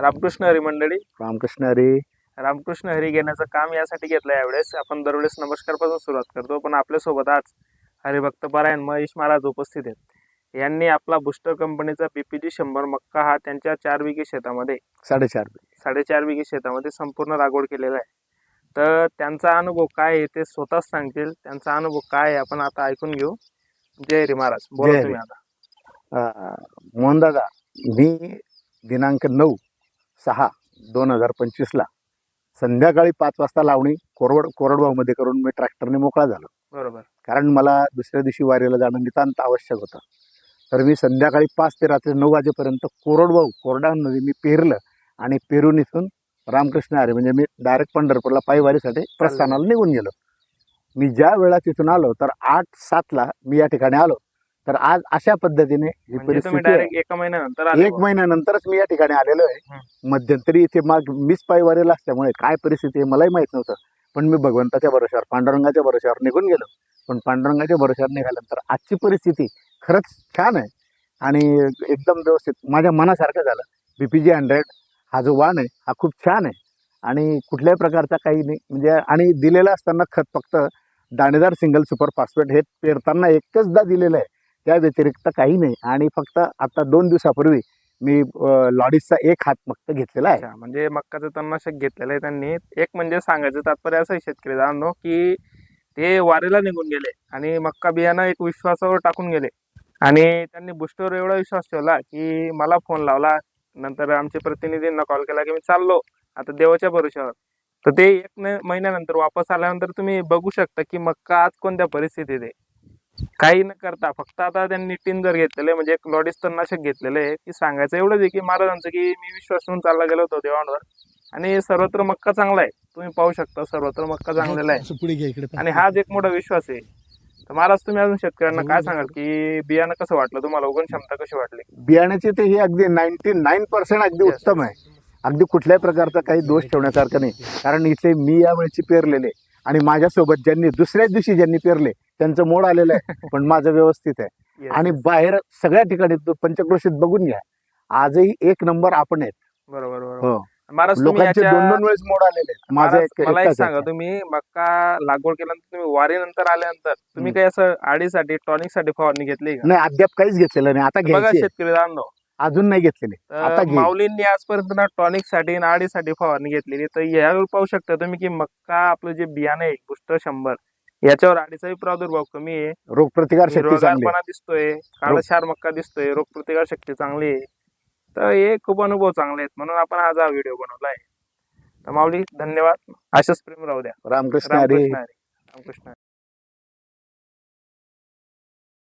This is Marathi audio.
रामकृष्ण हरी मंडळी. रामकृष्ण हरी. रामकृष्ण हरी घेण्याचं काम यासाठी घेतलं यावेळेस. आपण दरवेळेस नमस्कारपासून सुरुवात करतो. पण आपल्यासोबत आज हरिभक्त पारायण महेश महाराज उपस्थित आहेत. यांनी आपला बुस्टर कंपनीचा पीपीजी शंभर मक्का हा त्यांच्या चार बिघे शेतामध्ये साडेचार साडेचार बिघे शेतामध्ये संपूर्ण लागवड केलेला आहे. तर त्यांचा अनुभव काय आहे ते स्वतःच सांगतील. त्यांचा अनुभव काय आहे आपण आता ऐकून घेऊ. जय हरी महाराज. बोला. तुम्ही आता. मोहनदादा मी दिनांक नऊ सहा दोन हजार पंचवीसला संध्याकाळी पाच वाजता लावणी कोरवड कोरडवामध्ये करून मी ट्रॅक्टरने मोकळा झालो. बरोबर. कारण मला दुसऱ्या दिवशी वारीला जाणं नितांत आवश्यक होतं. तर मी संध्याकाळी पाच ते रात्री नऊ वाजेपर्यंत कोरडवाहू कोरडामध्ये मी पेरलं आणि पेरून इथून रामकृष्ण हरी म्हणजे मी डायरेक्ट पंढरपूरला पायवारीसाठी प्रस्थानाला निघून गेलो. मी ज्या वेळा तिथून आलो तर आठ सातला मी या ठिकाणी आलो. तर आज अशा पद्धतीने ही म्हणजे तुम्ही परिस्थिती आहे. डायरेक्ट एका महिन्यानंतर आले एक. महिन्यानंतरच मी या ठिकाणी आलेलो आहे. मध्यंतरी इथे मग मीच पायवारीला असल्यामुळे काय परिस्थिती आहे मलाही माहीत नव्हतं. पण मी भगवंताच्या भरोशावर पांडुरंगाच्या भरोशावर निघून गेलो. पण पांडुरंगाच्या भरोशावर निघाल्यानंतर आजची परिस्थिती खरंच छान आहे. आणि एकदम व्यवस्थित माझ्या मनासारखं झालं. बी पी जी हंड्रेड हा जो वाण आहे हा खूप छान आहे. आणि कुठल्याही प्रकारचा काही नाही. म्हणजे आणि दिलेलं असताना खत फक्त दाणेदार सिंगल सुपर फॉस्फेट हे पेरताना एकचदा दिलेलं आहे. त्या व्यतिरिक्त काही नाही. आणि फक्त आता दोन दिवसापूर्वी मी अ, लॉडीजचा एक हात मक्का घेतलेला आहे. म्हणजे मक्काचं तणनाशक घेतलेलं आहे त्यांनी. एक म्हणजे सांगायचं तात्पर्य असं आहे शेतकरी जाणव की ते वारेला निघून गेले आणि मक्का बियाणं एक विश्वासावर टाकून गेले. आणि त्यांनी बुस्टरवर एवढा विश्वास ठेवला की मला फोन लावला. नंतर आमच्या प्रतिनिधींना कॉल केला की मी चाललो आता देवाच्या भरोशावर तर ते एक न- महिन्यानंतर वापस आल्यानंतर तुम्ही बघू शकता की मक्का आज कोणत्या परिस्थितीत आहे. काही न करता फक्त आता त्यांनी टिंजर घेतलेलं आहे म्हणजे एक लॉडीज तणनाशक घेतलेलं आहे की सांगायचं एवढंच आहे की महाराजांचं की मी विश्वास ठेवून चालला गेलो होतो देवांवर. आणि सर्वत्र मक्का चांगला आहे. तुम्ही पाहू शकता सर्वत्र मक्का चांगलेला आहे. असं पुढे घ्या इकडे आणि हाच एक मोठा विश्वास आहे. तर महाराज तुम्ही अजून शेतकऱ्यांना काय सांगाल की बियाणं कसं वाटलं तुम्हाला? उगवण क्षमता कशी वाटली? बियाण्याची ते ही अगदी नाईन्टी नाईन पर्सेंट अगदी उत्तम आहे. अगदी कुठल्याही प्रकारचा काही दोष ठेवण्यासारखं नाही. कारण इथे मी यावेळची पेरलेले आणि माझ्यासोबत ज्यांनी दुसऱ्याच दिवशी ज्यांनी पेरले त्यांचं मोड आलेलं आहे पण माझं व्यवस्थित आहे. Yes, आणि. बाहेर सगळ्या ठिकाणी तो पंचक्रोशीत बघून घ्या. आजही एक नंबर आपण आहेत. बरोबर बरोबर. हो. महाराज तुम्ही लोकांचे याच्या- दोन दोन वेळेस मोड आलेले आहेत. माझं महाराज, एक मला एक एकटाच सांगा. तुम्ही मक्का लागवड केल्यानंतर तुम्ही वारीनंतर आल्यानंतर तुम्ही हम्म. काही असं आडीसाठी टॉनिकसाठी फवारणी घेतली का? नाही अद्याप काहीच घेतलेलं नाही. आता बघा घ्यायची आहे. शेतकरी जाणलो अजून नाही घेतलेले. आता तर. माऊलींनी आजपर्यंत ना टॉनिकसाठी ना आडीसाठी फवारणी घेतलेली. तर यावर पाहू शकता तुम्ही की मक्का आपलं जे बियाणं आहे बुस्टर शंभर याच्यावर आडीचाही प्रादुर्भाव कमी आहे रोगप्रतिकार शक्ती चांगली आहे. हिरवागारपणा दिसतोय काळा शार मक्का दिसतोय रोगप्रतिकार शक्ती चांगली आहे तर हे खूप अनुभव चांगले आहेत म्हणून आपण आज हा व्हिडिओ बनवला आहे तर माऊली धन्यवाद अशाच प्रेम राहू द्या रामकृष्ण हरी रामकृष्ण हरी. रामकृष्ण हरी.